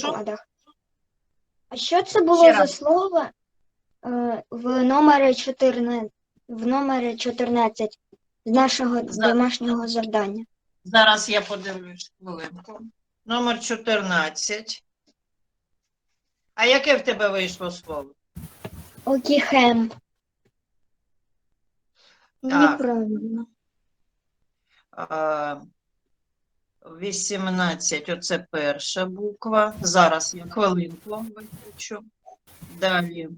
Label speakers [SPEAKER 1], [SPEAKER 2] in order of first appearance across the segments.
[SPEAKER 1] прикладах. А що це було
[SPEAKER 2] Ще
[SPEAKER 1] за
[SPEAKER 2] раз.
[SPEAKER 1] слово е, в номері 14, в номері 14 з нашого
[SPEAKER 2] За-
[SPEAKER 1] домашнього завдання?
[SPEAKER 2] Зараз я подивлюсь хвилинку. Номер 14. А яке в тебе вийшло слово?
[SPEAKER 1] Окіхем.
[SPEAKER 2] Так.
[SPEAKER 1] Неправильно.
[SPEAKER 2] А, 18. Оце перша буква. Зараз я хвилинку виключу. Далі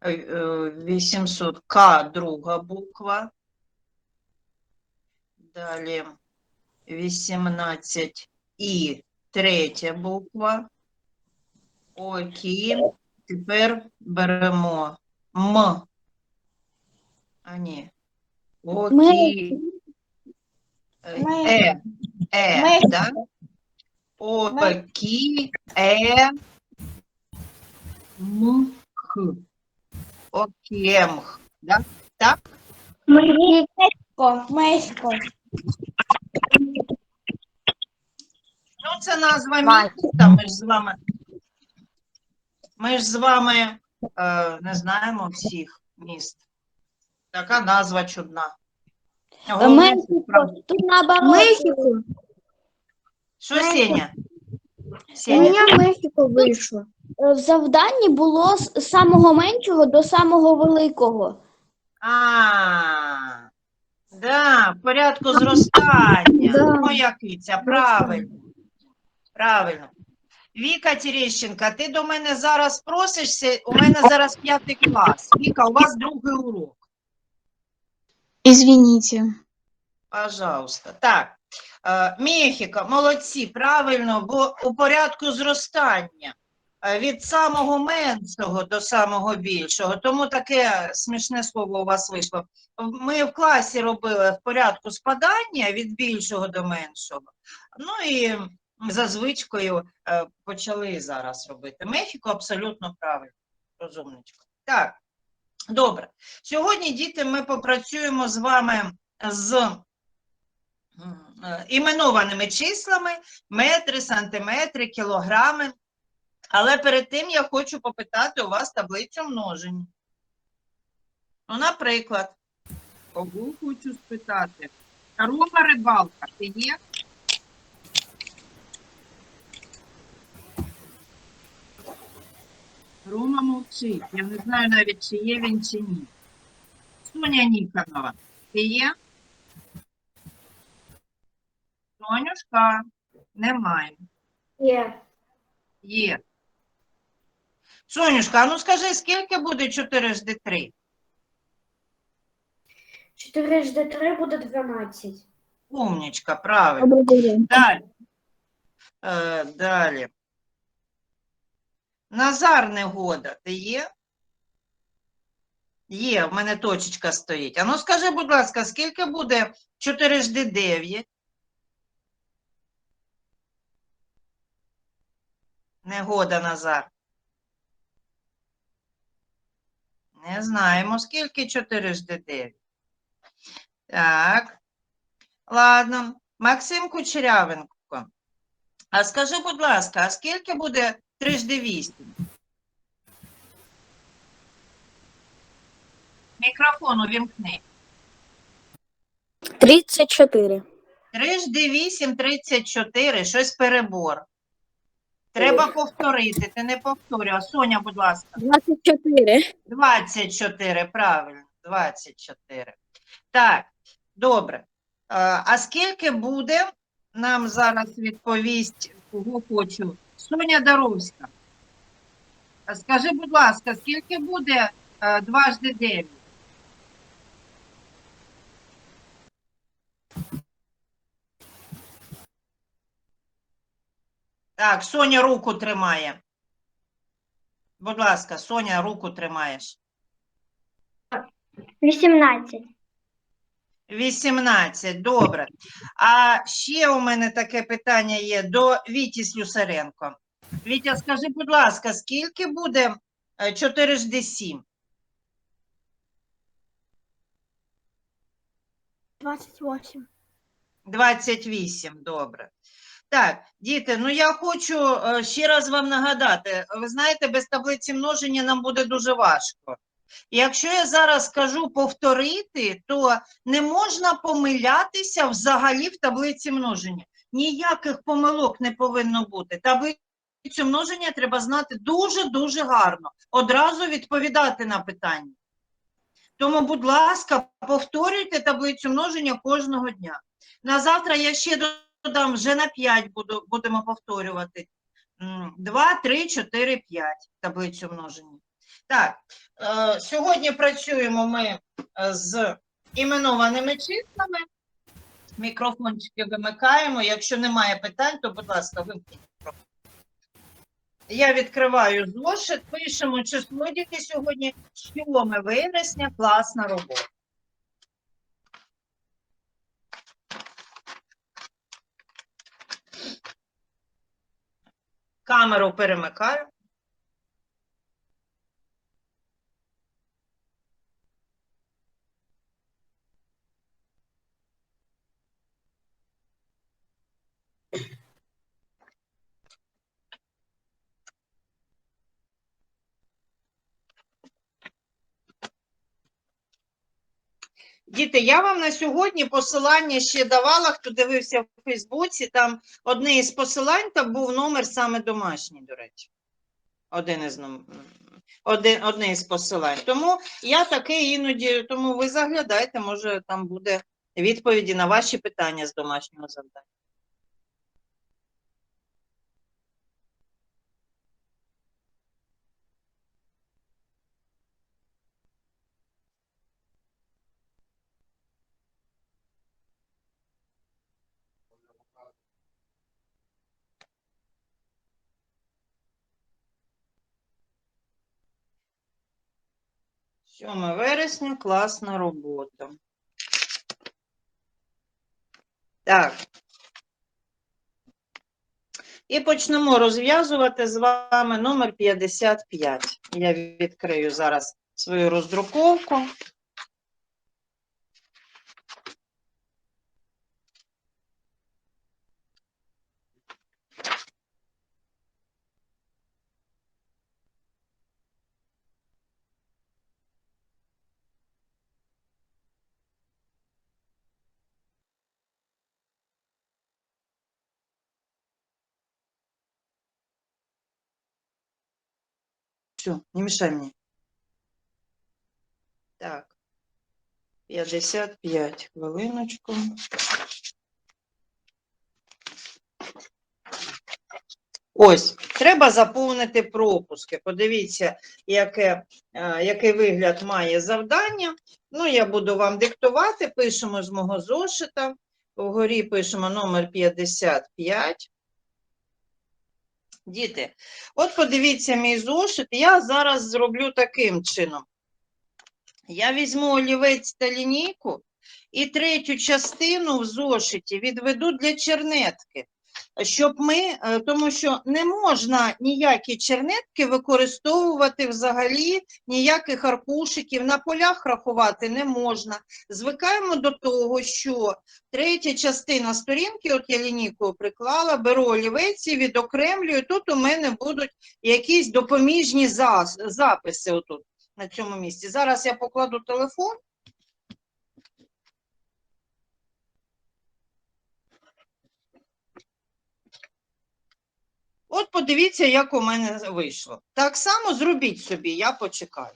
[SPEAKER 2] е, е, 800. К друга буква. Далі 18 і третя буква. Окей. Тепер беремо М. А ні. Окей. Е, Е. Да? Окі, е, м, х. Окемх. Да? Так?
[SPEAKER 1] Мехіко. Мехіко.
[SPEAKER 2] Ну, це назва міста. Ми ж з вами. Ми ж з вами е, не знаємо всіх міст. Така назва чудна. Головне, правда.
[SPEAKER 1] Тут наоборот. Мехіко.
[SPEAKER 2] Що, Сеня?
[SPEAKER 1] У
[SPEAKER 2] Сеня,
[SPEAKER 1] мене Мехіко вийшло. Е, В завданні було з самого меншого до самого великого.
[SPEAKER 2] А, да, в порядку зростання.
[SPEAKER 1] Да.
[SPEAKER 2] Моя киця, правильно. Правильно. Віка Терещенка, ти до мене зараз просишся, у мене зараз п'ятий клас. Віка, у вас другий урок.
[SPEAKER 3] Извините.
[SPEAKER 2] Пожалуйста. Так, е, Мехіко, молодці, правильно, бо у порядку зростання е, від самого меншого до самого більшого. Тому таке смішне слово у вас вийшло. Ми в класі робили в порядку спадання від більшого до меншого. Ну і за звичкою е, почали зараз робити. Мехіко абсолютно правильно, розумничко. Так, добре. Сьогодні, діти, ми попрацюємо з вами з е, іменованими числами, метри, сантиметри, кілограми. Але перед тим я хочу попитати у вас таблицю множення. Ну, наприклад, кого хочу спитати? Рома рибалка, ти є? Рома мовчить. Я не знаю навіть, чи є він, чи ні. Соня Ніконова, ти є? Сонюшка, немає.
[SPEAKER 1] Є.
[SPEAKER 2] Є. Сонюшка, а ну скажи, скільки буде 4 жди 3?
[SPEAKER 4] 4 жди 3 буде 12.
[SPEAKER 2] Умнічка, правильно. Далі. Е, далі. Назар Негода, ти є? Є, в мене точечка стоїть. А ну скажи, будь ласка, скільки буде 4 жди 9? Негода, Назар. Не знаємо, скільки 4 жди 9. Так. Ладно. Максим Кучерявенко. А скажи, будь ласка, а скільки буде 3 жди 8? Мікрофон увімкни.
[SPEAKER 1] 34.
[SPEAKER 2] 3 жди 8, 34, щось перебор. Треба повторити, ти не повторював. Соня, будь ласка.
[SPEAKER 1] 24.
[SPEAKER 2] 24, правильно, 24. Так, добре. А скільки буде, нам зараз відповість, кого хочу, Соня Даровська. Скажи, будь ласка, скільки буде е, дважди 9? Так, Соня руку тримає. Будь ласка, Соня, руку тримаєш.
[SPEAKER 1] 18.
[SPEAKER 2] 18, добре. А ще у мене таке питання є до Віті Слюсаренко. Вітя, скажи, будь ласка, скільки буде е, 4 жди 7?
[SPEAKER 4] 28.
[SPEAKER 2] 28, добре. Так, діти, ну я хочу е, ще раз вам нагадати. Ви знаєте, без таблиці множення нам буде дуже важко. Якщо я зараз скажу повторити, то не можна помилятися взагалі в таблиці множення. Ніяких помилок не повинно бути. Таблицю множення треба знати дуже-дуже гарно, одразу відповідати на питання. Тому, будь ласка, повторюйте таблицю множення кожного дня. На завтра я ще додам, вже на 5 буду, будемо повторювати. 2, 3, 4, 5 таблицю множення. Так, е, сьогодні працюємо ми е, з іменованими числами. Мікрофончики вимикаємо. Якщо немає питань, то, будь ласка, вимкніть мікрофон. Я відкриваю зошит, пишемо число діти сьогодні 7 вересня, класна робота. Камеру перемикаю. Діти, я вам на сьогодні посилання ще давала, хто дивився в Фейсбуці, там одне із посилань, там був номер саме домашній, до речі. Один із один, одне із посилань. Тому я таке іноді, тому ви заглядайте, може там буде відповіді на ваші питання з домашнього завдання. Сьоме вересня, класна робота. Так. І почнемо розв'язувати з вами номер 55. Я відкрию зараз свою роздруковку. Все, не мешай мне. Так. 55 хвилиночку. Ось, треба заповнити пропуски. Подивіться, яке, е, який вигляд має завдання. Ну, я буду вам диктувати, пишемо з мого зошита. Вгорі пишемо номер 55. Діти, от подивіться мій зошит. Я зараз зроблю таким чином. Я візьму олівець та лінійку і третю частину в зошиті відведу для чернетки, щоб ми, е, тому що не можна ніякі чернетки використовувати взагалі, ніяких аркушиків, на полях рахувати не можна. Звикаємо до того, що третя частина сторінки, от я лінійкою приклала, беру олівець і відокремлюю. Тут у мене будуть якісь допоміжні записи отут на цьому місці. Зараз я покладу телефон. От подивіться, як у мене вийшло. Так само зробіть собі, я почекаю.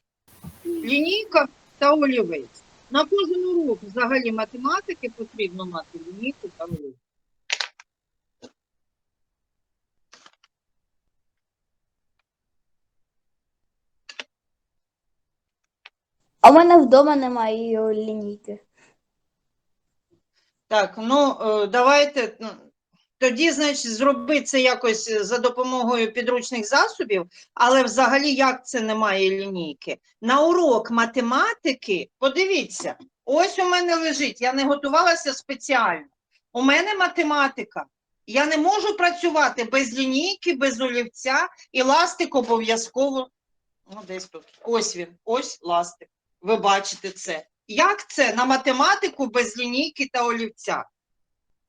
[SPEAKER 2] Лінійка та олівець. На кожен урок взагалі математики потрібно мати лінійку та олівець.
[SPEAKER 3] А в мене вдома немає лінійки.
[SPEAKER 2] Так, ну е, давайте ну, тоді, значить, зроби це якось е, за допомогою підручних засобів, але взагалі як це немає лінійки? На урок математики, подивіться, ось у мене лежить, я не готувалася спеціально. У мене математика. Я не можу працювати без лінійки, без олівця, і ластик обов'язково. Ну, десь тут. Ось він, ось ластик. Ви бачите це. Як це на математику без лінійки та олівця?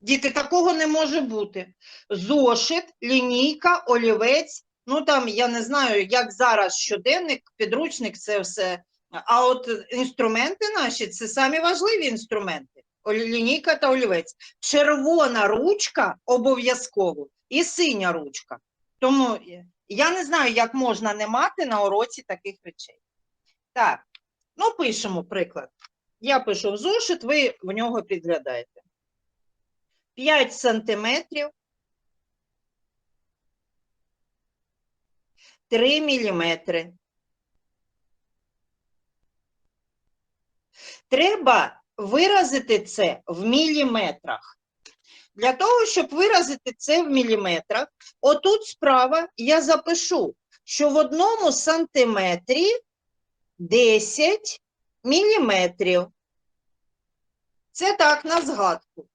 [SPEAKER 2] Діти, такого не може бути. Зошит, лінійка, олівець. Ну там я не знаю, як зараз щоденник, підручник, це все. А от інструменти наші це самі важливі інструменти. Лінійка та олівець. Червона ручка обов'язково і синя ручка. Тому я не знаю, як можна не мати на уроці таких речей. Так, ну пишемо приклад. Я пишу в зошит, ви в нього підглядаєте. 5 сантиметрів, 3 міліметри. Треба виразити це в міліметрах. Для того, щоб виразити це в міліметрах, отут справа я запишу, що в одному сантиметрі 10 міліметрів. Це так, на згадку.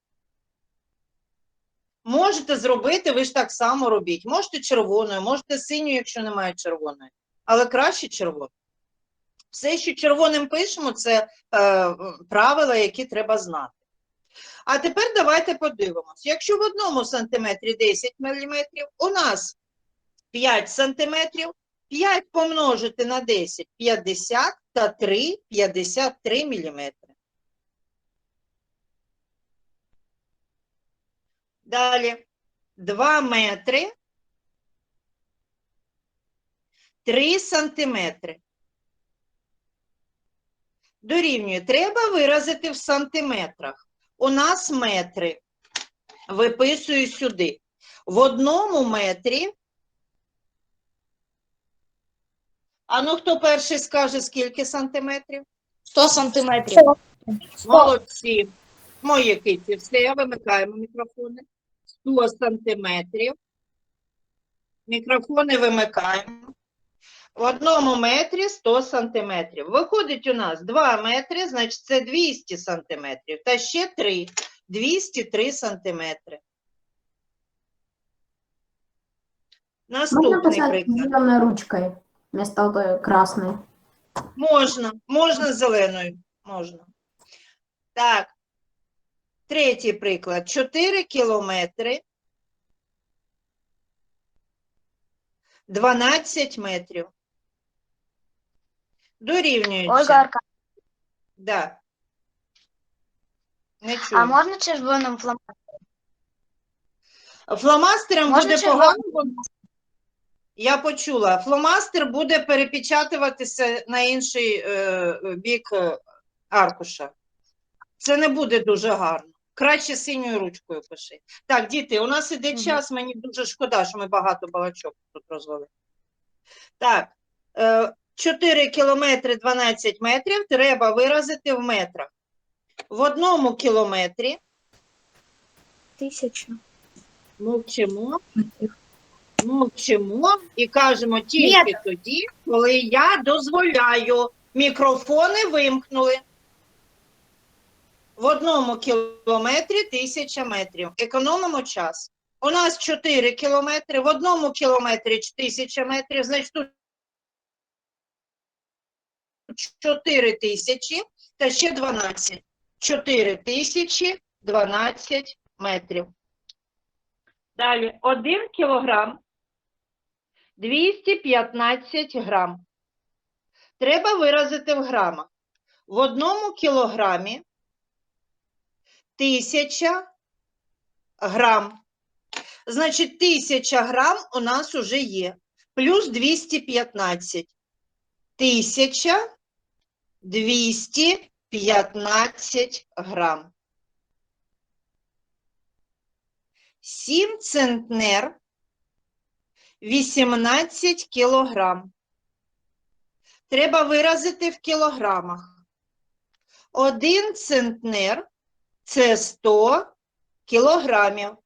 [SPEAKER 2] Можете зробити, ви ж так само робіть. Можете червоною, можете синьою, якщо немає червоної. Але краще червоною. Все, що червоним пишемо, це е, правила, які треба знати. А тепер давайте подивимось. Якщо в одному сантиметрі 10 міліметрів, у нас 5 сантиметрів, 5 помножити на 10 – 50 та 3 – 53 міліметри. Далі 2 метри 3 сантиметри. Дорівнює. Треба виразити в сантиметрах. У нас метри. Виписую сюди. В одному метрі. А ну хто перший скаже, скільки сантиметрів?
[SPEAKER 3] 100 сантиметрів.
[SPEAKER 2] Молодці. Мої киці, все, вимикаємо мікрофони. 100 сантиметрів. Мікрофони вимикаємо. В одному метрі 100 сантиметрів. Виходить у нас 2 метри, значить це 200 сантиметрів. Та ще 3. 203 сантиметри. Наступний
[SPEAKER 5] писать
[SPEAKER 2] приклад.
[SPEAKER 5] зеленой ручкой вместо красной?
[SPEAKER 2] Можна, можна зеленою, можна. Так. Третій приклад. 4 кілометри. 12 метрів. Дорівнюється.
[SPEAKER 1] Ольга Арка,
[SPEAKER 2] Да. Не
[SPEAKER 1] а можна червоним фломастером?
[SPEAKER 2] Фломастером
[SPEAKER 1] Можна
[SPEAKER 2] буде
[SPEAKER 1] червоним?
[SPEAKER 2] погано. бо- Я почула. Фломастер буде перепечатуватися на інший е, бік е, аркуша. Це не буде дуже гарно. Краще синьою ручкою пиши. Так, діти, у нас іде час, мені дуже шкода, що ми багато балачок тут розвели. Так, е, 4 кілометри 12 метрів треба виразити в метрах. В одному кілометрі
[SPEAKER 1] Тисячу.
[SPEAKER 2] мовчимо, мовчимо і кажемо тільки тоді, коли я дозволяю. Мікрофони вимкнули. В одному кілометрі тисяча метрів. Економимо час. У нас 4 кілометри, в одному кілометрі тисяча метрів, значить тут 4 тисячі та ще 12. 4 тисячі 12 метрів. Далі 1 кілограм 215 грам. Треба виразити в грамах. В одному кілограмі 1000 грам. Значить, 1000 грам у нас уже є. Плюс 215. 1215 грам. 7 центнер 18 кілограм. Треба виразити в кілограмах. Один центнер це 100 кілограмів.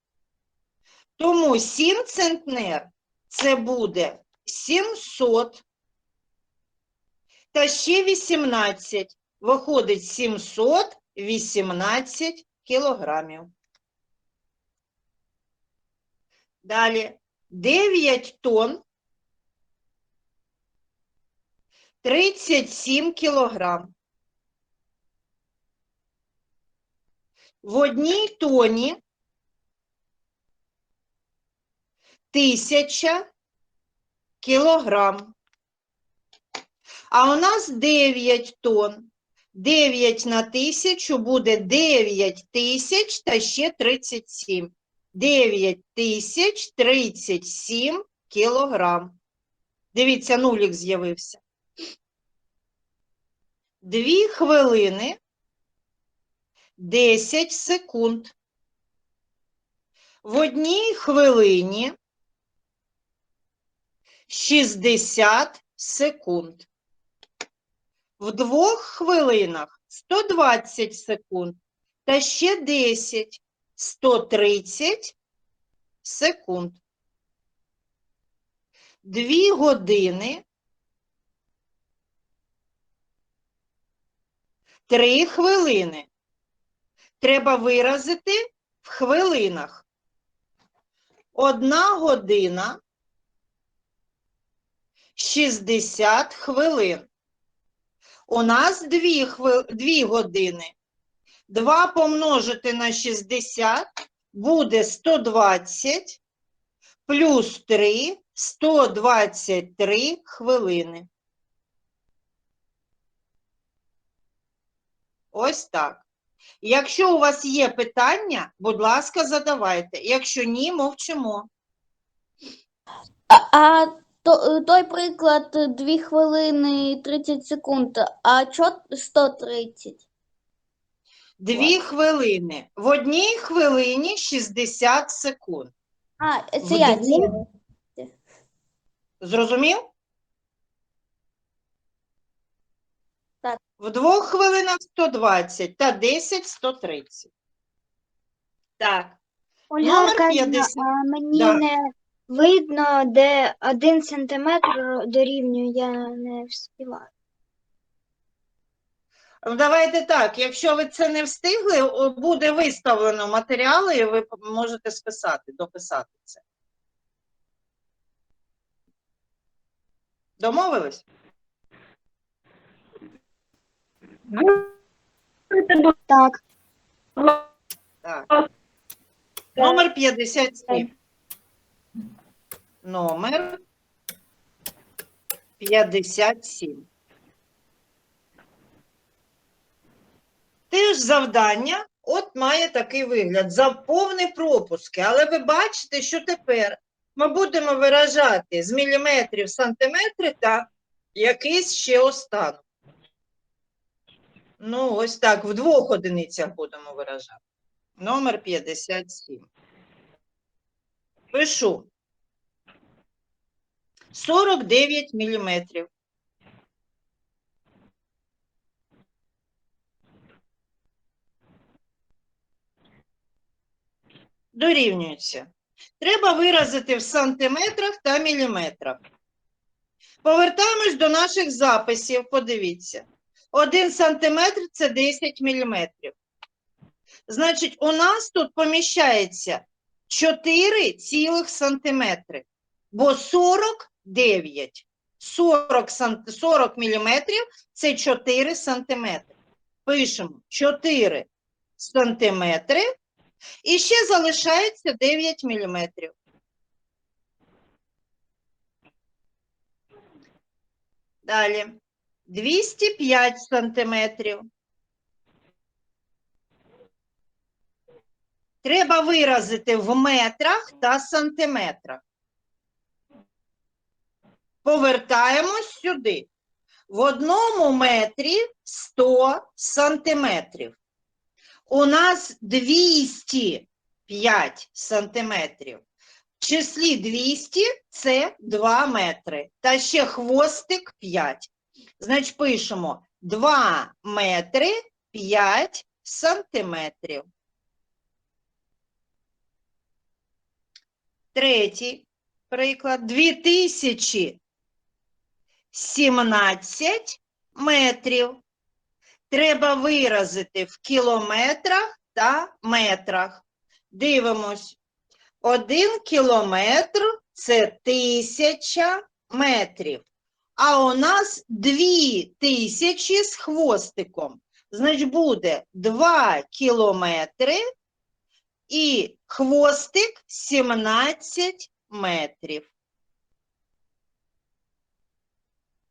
[SPEAKER 2] Тому 7 центнер це буде 700. Та ще 18. Виходить 718 кілограмів. Далі 9 тонн 37 кілограм. в одній тоні тисяча кілограм. А у нас 9 тонн. 9 на тисячу буде 9 тисяч та ще 37. 9 тисяч 37 кілограм. Дивіться, нулік з'явився. Дві хвилини 10 секунд. В одній хвилині 60 секунд. В двох хвилинах 120 секунд та ще 10 130 секунд. Дві години, три хвилини. Треба виразити в хвилинах. Одна година 60 хвилин. У нас дві, хвил... дві години. 2 помножити на 60 буде 120 плюс 3 123 хвилини. Ось так. Якщо у вас є питання, будь ласка, задавайте. Якщо ні, мовчимо.
[SPEAKER 3] А, а то, той приклад 2 хвилини 30 секунд, а чо 130?
[SPEAKER 2] Дві хвилини. В одній хвилині 60 секунд.
[SPEAKER 3] А, це я. Це...
[SPEAKER 2] Зрозумів? В двох хвилинах 120 та 10 130. Так. Номер
[SPEAKER 1] Аркадівна,
[SPEAKER 2] 50.
[SPEAKER 1] а мені
[SPEAKER 2] Да.
[SPEAKER 1] не видно, де один сантиметр дорівнює, я не встигла.
[SPEAKER 2] Давайте так, якщо ви це не встигли, о, буде виставлено матеріали, і ви п- можете списати, дописати це. Домовились?
[SPEAKER 1] Так,
[SPEAKER 2] Так. Номер 57. Номер 57. Теж завдання от має такий вигляд. Заповни пропуски. Але ви бачите, що тепер ми будемо виражати з міліметрів сантиметри та якийсь ще останок. Ну, ось так, в двох одиницях будемо виражати. Номер 57. Пишу. 49 міліметрів. Дорівнюється. Треба виразити в сантиметрах та міліметрах. Повертаємось до наших записів. Подивіться. 1 сантиметр – це 10 міліметрів. Значить, у нас тут поміщається 4 цілих сантиметри, бо 49. 40, сант... 40 міліметрів – це 4 сантиметри. Пишемо 4 сантиметри і ще залишається 9 міліметрів. Далі. 205 сантиметрів. Треба виразити в метрах та сантиметрах. Повертаємось сюди. В одному метрі 100 сантиметрів. У нас 205 сантиметрів. В числі 200 це 2 метри. Та ще хвостик 5. Значить, пишемо 2 метри 5 сантиметрів. Третій приклад. 2017 метрів. Треба виразити в кілометрах та метрах. Дивимось. Один кілометр це тисяча метрів. А у нас дві тисячі з хвостиком. Значить, буде 2 кілометри і хвостик 17 метрів.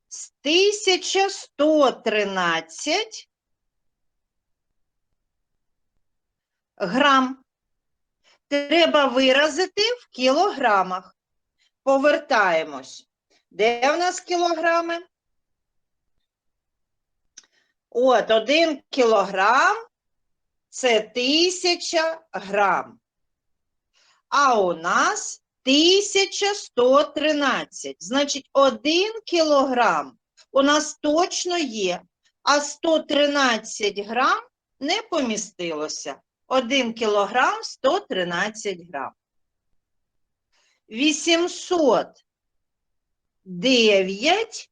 [SPEAKER 2] З 1113 грам. Треба виразити в кілограмах. Повертаємось. Де в нас кілограми? От, один кілограм це тисяча грам. А у нас 1113. Значить, один кілограм у нас точно є, а 113 грам не помістилося. 1 кілограм 113 грам. 809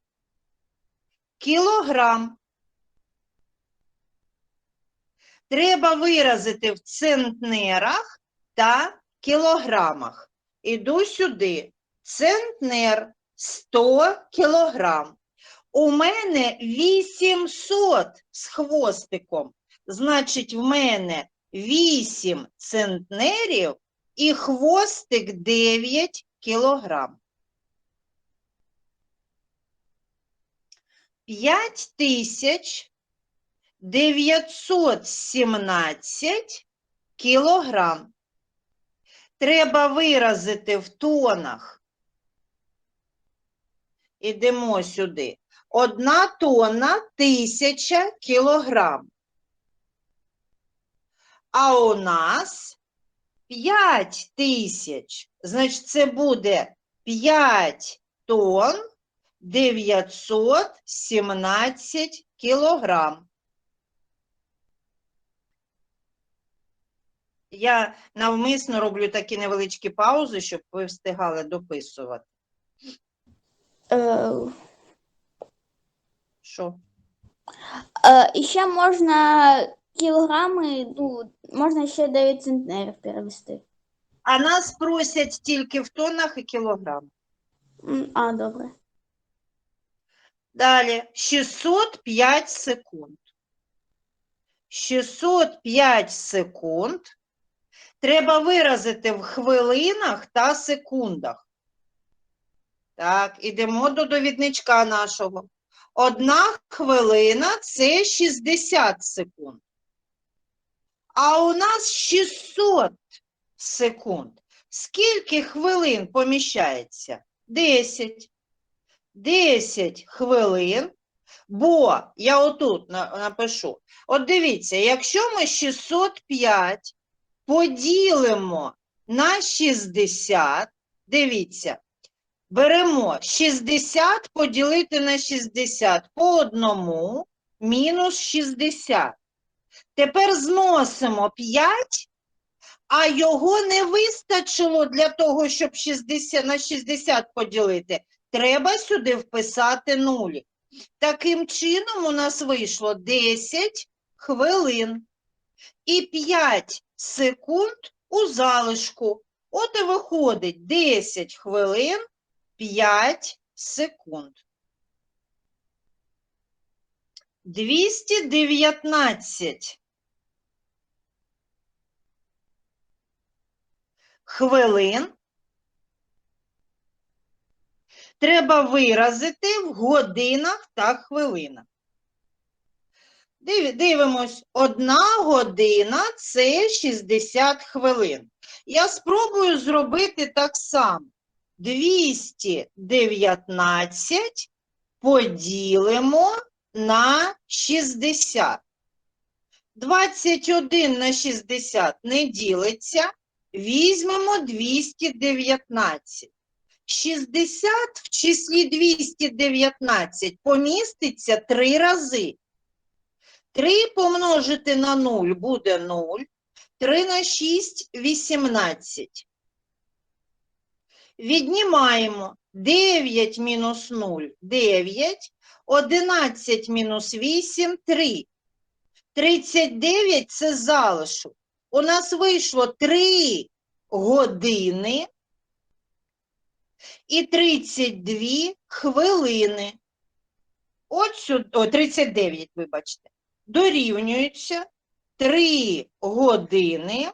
[SPEAKER 2] кілограм. Треба виразити в центнерах та кілограмах. Іду сюди. Центнер 100 кілограм. У мене 800 з хвостиком. Значить, в мене 8 центнерів і хвостик 9 кілограм. 5917 кілограм. Треба виразити в тонах. Ідемо сюди. Одна тонна тисяча кілограм. А у нас 5 тисяч. Значить, це буде 5 тонн 917 кілограм. Я навмисно роблю такі невеличкі паузи, щоб ви встигали дописувати.
[SPEAKER 3] Е,
[SPEAKER 2] Що?
[SPEAKER 3] е, і ще можна кілограми, ну, можна ще 9 центнерів перевести.
[SPEAKER 2] А нас просять тільки в тоннах і кілограмах.
[SPEAKER 3] М, А, добре.
[SPEAKER 2] Далі 605 секунд. 605 секунд треба виразити в хвилинах та секундах. Так, ідемо до довідничка нашого. Одна хвилина це 60 секунд. А у нас 600 секунд. Скільки хвилин поміщається? 10. 10 хвилин, бо я отут напишу. От дивіться, якщо ми 605 поділимо на 60, дивіться, беремо 60 поділити на 60 по одному мінус 60. Тепер зносимо 5, а його не вистачило для того, щоб 60, на 60 поділити. Треба сюди вписати нулі. Таким чином у нас вийшло 10 хвилин і 5 секунд у залишку. От і виходить 10 хвилин 5 секунд. 219 хвилин треба виразити в годинах та хвилинах. Дивимось, одна година це 60 хвилин. Я спробую зробити так само. 219 поділимо на 60. 21 на 60 не ділиться. Візьмемо 219. 60 в числі 219 поміститься 3 рази. 3 помножити на 0 буде 0. 3 на 6 – 18. Віднімаємо 9 мінус 0 – 9. 11 мінус 8 – 3. 39 – це залишок. У нас вийшло 3 години і 32 хвилини. От сюди, о, 39, вибачте. Дорівнюється 3 години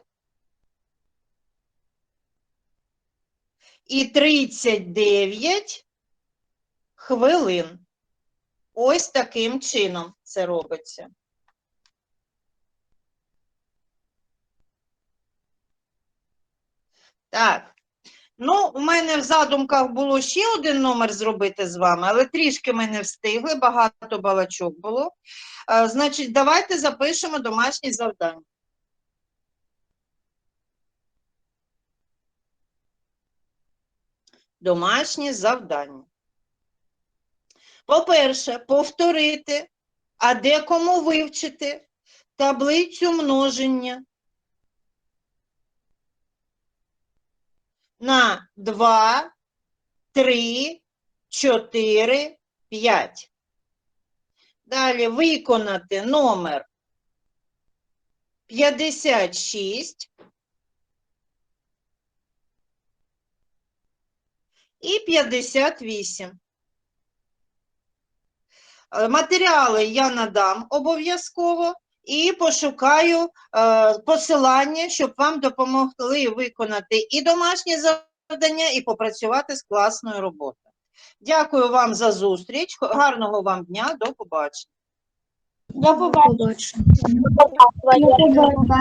[SPEAKER 2] і 39 хвилин. Ось таким чином це робиться. Так. Ну, у мене в задумках було ще один номер зробити з вами, але трішки ми не встигли, багато балачок було. Е, Значить, давайте запишемо домашні завдання. Домашні завдання. По-перше, повторити, а декому вивчити таблицю множення на 2, 3, 4, 5. Далі виконати номер 56 і 58. Е, Матеріали я надам обов'язково і пошукаю е, посилання, щоб вам допомогли виконати і домашні завдання, і попрацювати з класною роботою. Дякую вам за зустріч. Гарного вам дня.
[SPEAKER 3] До побачення.
[SPEAKER 1] До побачення.